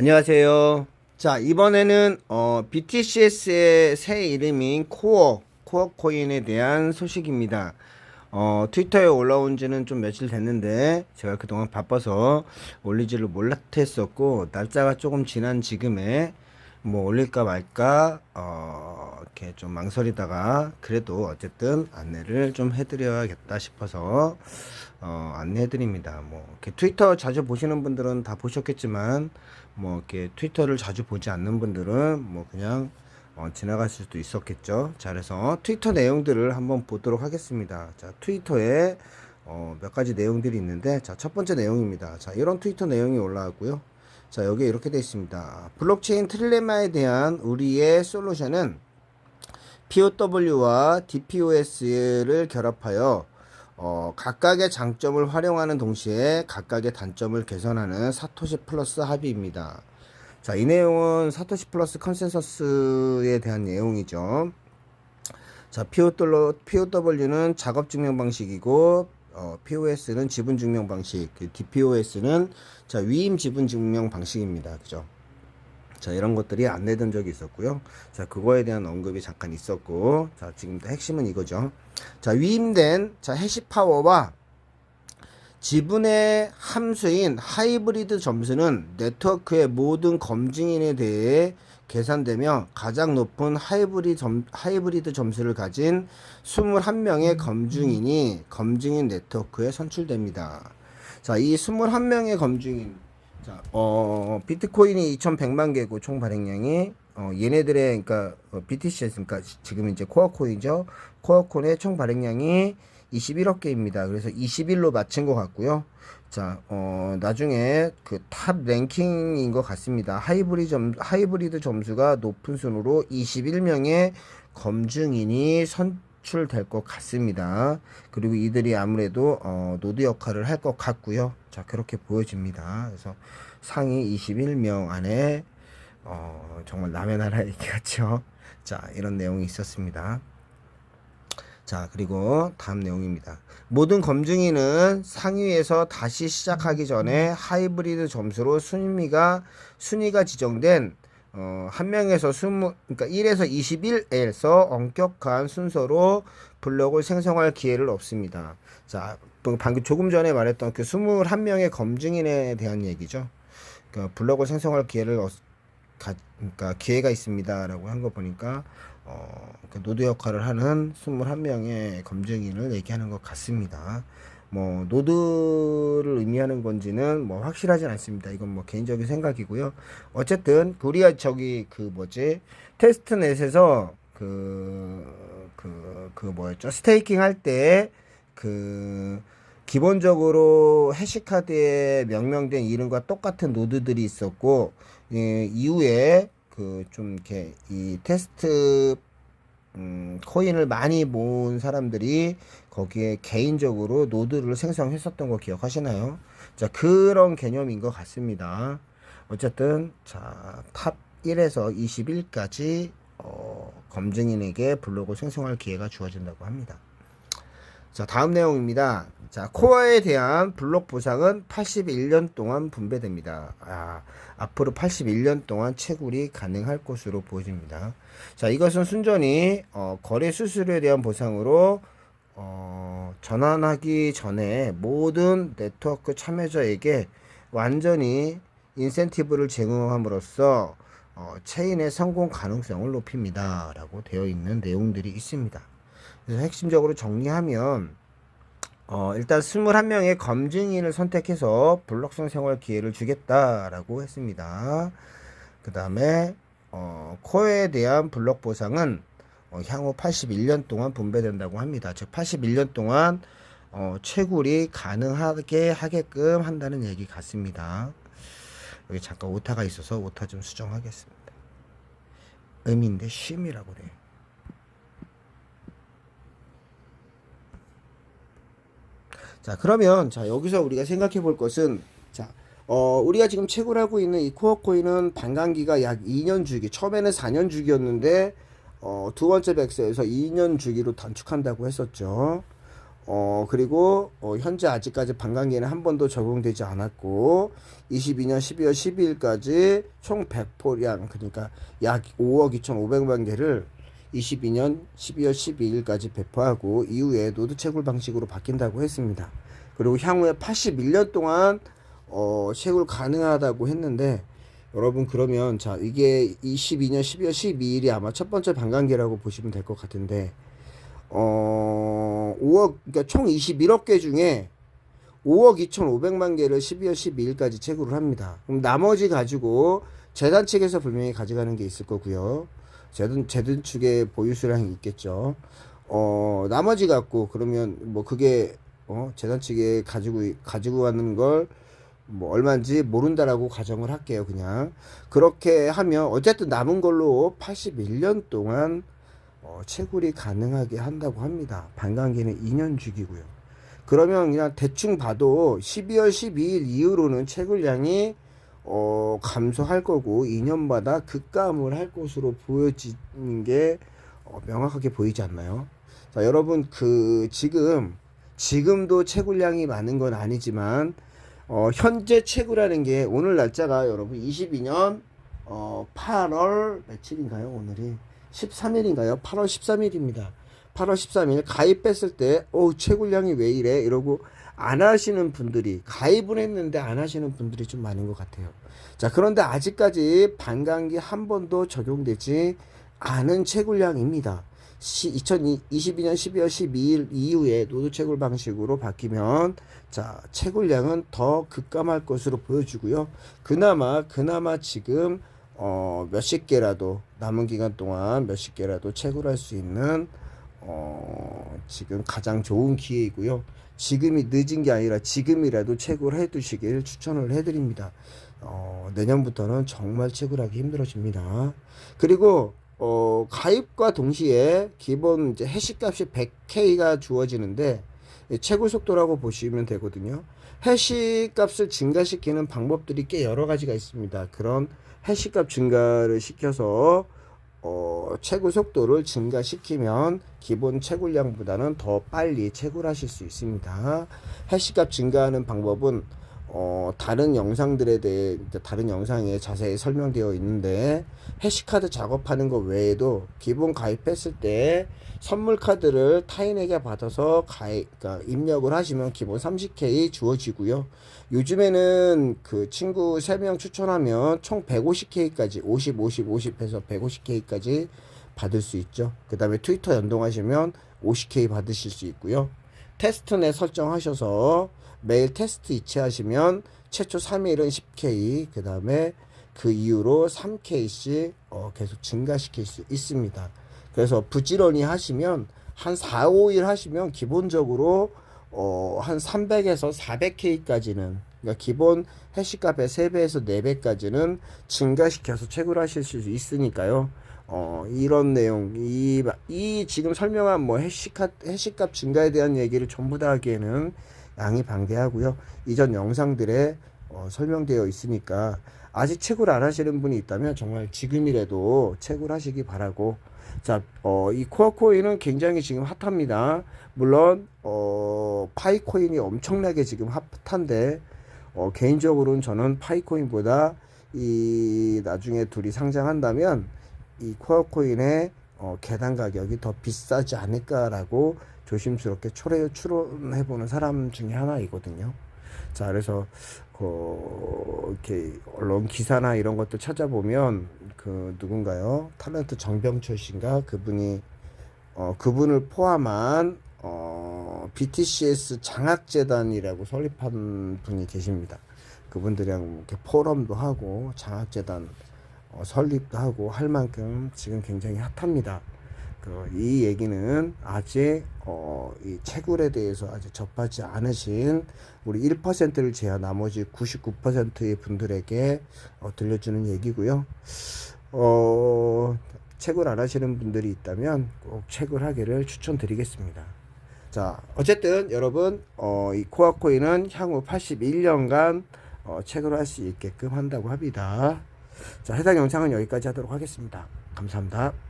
안녕하세요. 자, 이번에는 어, BTCS의 새 이름인 코어, 코어 코인에 대한 소식입니다. 어, 트위터에 올라온 지는 좀 며칠 됐는데 제가 그동안 바빠서 올리지를 못했었고 날짜가 조금 지난 지금에 뭐 올릴까 말까 어, 이렇게 좀 망설이다가 그래도 어쨌든 안내를 좀 해드려야겠다 싶어서 어, 안내해드립니다. 뭐 이렇게 트위터 자주 보시는 분들은 다 보셨겠지만 뭐 이렇게 트위터를 자주 보지 않는 분들은 뭐 그냥 어, 지나갈 수도 있었겠죠. 자, 그래서 트위터 내용들을 한번 보도록 하겠습니다. 자, 트위터에 어, 몇 가지 내용들이 있는데, 자, 첫 번째 내용입니다. 자, 이런 트위터 내용이 올라왔고요. 자, 여기에 이렇게 되어 있습니다. 블록체인 트릴레마에 대한 우리의 솔루션은 POW와 DPoS를 결합하여 어, 각각의 장점을 활용하는 동시에 각각의 단점을 개선하는 사토시 플러스 합의입니다. 자, 이 내용은 사토시 플러스 컨센서스에 대한 내용이죠. 자, POW, POW는 작업 증명 방식이고, 어, POS는 지분 증명 방식, 그 DPoS는 자, 위임 지분 증명 방식입니다. 그죠? 자, 이런 것들이 안내된 적이 있었고요. 자, 그거에 대한 언급이 잠깐 있었고, 자, 지금 핵심은 이거죠. 자, 위임된, 자, 해시 파워와 지분의 함수인 하이브리드 점수는 네트워크의 모든 검증인에 대해 계산되며 가장 높은 하이브리드, 점, 하이브리드 점수를 가진 21명의 검증인이 검증인 네트워크에 선출됩니다. 자, 이 21명의 검증인 자, 어, 비트코인이 2,100만 개고 총 발행량이 어, 얘네들의 그러니까 어, BTC 그러니까 지금 이제 코어코인이죠. 코어코인의 총 발행량이 21억 개입니다. 그래서 21로 맞춘 것 같고요. 자, 어, 나중에 그 탑 랭킹인 것 같습니다. 하이브리드 점, 하이브리드 점수가 높은 순으로 21명의 검증인이 선 출될 것 같습니다. 그리고 이들이 아무래도 어, 노드 역할을 할 것 같고요. 자, 그렇게 보여집니다. 그래서 상위 21명 안에 어, 정말 남의 나라 얘기 같죠. 자, 이런 내용이 있었습니다. 자, 그리고 다음 내용입니다. 모든 검증인은 상위에서 다시 시작하기 전에 하이브리드 점수로 순위가 순위가 지정된 어, 한 명에서 20, 그러니까 1에서 21에서 엄격한 순서로 블록을 생성할 기회를 얻습니다. 자, 뭐 방금 조금 전에 말했던 그 21명의 검증인에 대한 얘기죠. 그러니까 블록을 생성할 기회를 얻, 가, 그러니까 기회가 있습니다라고 한 거 보니까 어, 그 노드 역할을 하는 21명의 검증인을 얘기하는 것 같습니다. 뭐 노드를 의미하는 건지는 뭐 확실하진 않습니다. 이건 뭐 개인적인 생각이고요. 어쨌든 우리가 저기 그 뭐지 테스트넷에서 그 그 그 뭐였죠 스테이킹 할 때 그 기본적으로 해시카드에 명명된 이름과 똑같은 노드들이 있었고 예, 이후에 그 좀 이렇게 이 테스트 음, 코인을 많이 모은 사람들이 거기에 개인적으로 노드를 생성했었던 거 기억하시나요? 자, 그런 개념인 것 같습니다. 어쨌든, 자, 탑 1에서 21까지, 어, 검증인에게 블록을 생성할 기회가 주어진다고 합니다. 자, 다음 내용입니다. 자, 코어에 대한 블록 보상은 81년 동안 분배됩니다. 아, 앞으로 81년 동안 채굴이 가능할 것으로 보여집니다. 자, 이것은 순전히 어, 거래 수수료에 대한 보상으로 어, 전환하기 전에 모든 네트워크 참여자에게 완전히 인센티브를 제공함으로써 어, 체인의 성공 가능성을 높입니다. 라고 되어 있는 내용들이 있습니다. 핵심적으로 정리하면 어, 일단 21명의 검증인을 선택해서 블록 생성할 기회를 주겠다라고 했습니다. 그 다음에 어, 코어에 대한 블록 보상은 어, 향후 81년 동안 분배된다고 합니다. 즉 81년 동안 어, 채굴이 가능하게 하게끔 한다는 얘기 같습니다. 여기 잠깐 오타가 있어서 오타 좀 수정하겠습니다. 의미인데 쉼이라고 돼요. 자, 그러면 자, 여기서 우리가 생각해 볼 것은 자, 어, 우리가 지금 채굴 하고 있는 이 코어 코인은 반감기가 약 2년 주기. 처음에는 4년 주기였는데 어, 두 번째 백서에서 2년 주기로 단축한다고 했었죠. 어, 그리고 어, 현재 아직까지 반감기는 한 번도 적용되지 않았고 22년 12월 12일까지 총 배포량 그러니까 약 5억 2,500만 개를 22년 12월 12일까지 배포하고 이후에 노드 채굴 방식으로 바뀐다고 했습니다. 그리고 향후에 81년 동안 어, 채굴 가능하다고 했는데 여러분 그러면 자 이게 22년 12월 12일이 아마 첫 번째 반감기라고 보시면 될 것 같은데 어 5억 그러니까 총 21억 개 중에 5억 2,500만 개를 12월 12일까지 채굴을 합니다. 그럼 나머지 가지고 재단 측에서 분명히 가져가는 게 있을 거고요. 재단 재단 측에 보유 수량이 있겠죠. 어 나머지 갖고 그러면 뭐 그게 어 재단 측에 가지고 가지고 가는 걸 뭐 얼마인지 모른다라고 가정을 할게요 그냥. 그렇게 하면 어쨌든 남은 걸로 81년 동안 어, 채굴이 가능하게 한다고 합니다. 반감기는 2년 주기고요. 그러면 그냥 대충 봐도 12월 12일 이후로는 채굴량이 어, 감소할 거고 2년마다 급감을 할 것으로 보여지는 게 어, 명확하게 보이지 않나요? 자, 여러분 그 지금 지금도 채굴량이 많은 건 아니지만 어, 현재 채굴하는 게 오늘 날짜가 여러분 22년 어, 8월 며칠인가요? 오늘이 13일인가요? 8월 13일입니다. 8월 13일 가입했을 때, 어 채굴량이 왜 이래? 이러고 안 하시는 분들이, 가입을 했는데 안 하시는 분들이 좀 많은 것 같아요. 자, 그런데 아직까지 반감기 한 번도 적용되지 않은 채굴량입니다. 2022년 12월 12일 이후에 노드 채굴 방식으로 바뀌면 자 채굴량은 더 급감할 것으로 보여지고요. 그나마 그나마 지금 어, 몇십 개라도 남은 기간 동안 몇십 개라도 채굴할 수 있는 어, 지금 가장 좋은 기회이고요. 지금이 늦은 게 아니라 지금이라도 채굴해 두시길 추천을 해드립니다. 어, 내년부터는 정말 채굴하기 힘들어집니다. 그리고 어, 가입과 동시에 기본 이제 해시값이 100K가 주어지는데 채굴 속도라고 보시면 되거든요. 해시값을 증가시키는 방법들이 꽤 여러 가지가 있습니다. 그런 해시값 증가를 시켜서 어, 채굴 속도를 증가시키면 기본 채굴량보다는 더 빨리 채굴하실 수 있습니다. 해시값 증가하는 방법은 어, 다른 영상들에 대해 다른 영상에 자세히 설명되어 있는데 해시카드 작업하는 것 외에도 기본 가입했을 때 선물 카드를 타인에게 받아서 가입, 그러니까 입력을 하시면 기본 30K 주어지고요. 요즘에는 그 친구 3명 추천하면 총 150K까지 50, 50, 50 해서 150K까지 받을 수 있죠. 그 다음에 트위터 연동하시면 50K 받으실 수 있고요. 테스트넷 설정하셔서 매일 테스트 이체하시면 최초 3일은 10K, 그 다음에 그 이후로 3K씩 어, 계속 증가시킬 수 있습니다. 그래서 부지런히 하시면 한 4, 5일 하시면 기본적으로 어, 한 300에서 400K까지는 그러니까 기본 해시값의 3배에서 4배까지는 증가시켜서 채굴 하실 수 있으니까요. 어, 이런 내용, 이, 이 지금 설명한 뭐 해시값, 해시값 증가에 대한 얘기를 전부 다 하기에는 양이 방대하고요. 이전 영상들에 어, 설명되어 있으니까 아직 채굴 안 하시는 분이 있다면 정말 지금이라도 채굴하시기 바라고 자, 어, 이 코어 코인은 굉장히 지금 핫합니다. 물론 어, 파이 코인이 엄청나게 지금 핫한데 어, 개인적으로는 저는 파이 코인보다 이 나중에 둘이 상장한다면 이 코어 코인의 어, 계단 가격이 더 비싸지 않을까라고 조심스럽게 초래 추론해 보는 사람 중에 하나이거든요. 자, 그래서 그 이렇게 언론 기사나 이런 것도 찾아보면 그 누군가요? 탤런트 정병철 씨인가 그분이 어 그분을 포함한 어 BTCS 장학재단이라고 설립한 분이 계십니다. 그분들이랑 이렇게 포럼도 하고 장학재단 어, 설립도 하고 할 만큼 지금 굉장히 핫합니다. 그, 이 얘기는 아직 어, 이 채굴에 대해서 아직 접하지 않으신 우리 1%를 제한 나머지 99%의 분들에게 어, 들려주는 얘기고요. 어, 채굴 안 하시는 분들이 있다면 꼭 채굴하기를 추천드리겠습니다. 자, 어쨌든 여러분, 어, 이 코아코인은 향후 81년간 어, 채굴할 수 있게끔 한다고 합니다. 자, 해당 영상은 여기까지 하도록 하겠습니다. 감사합니다.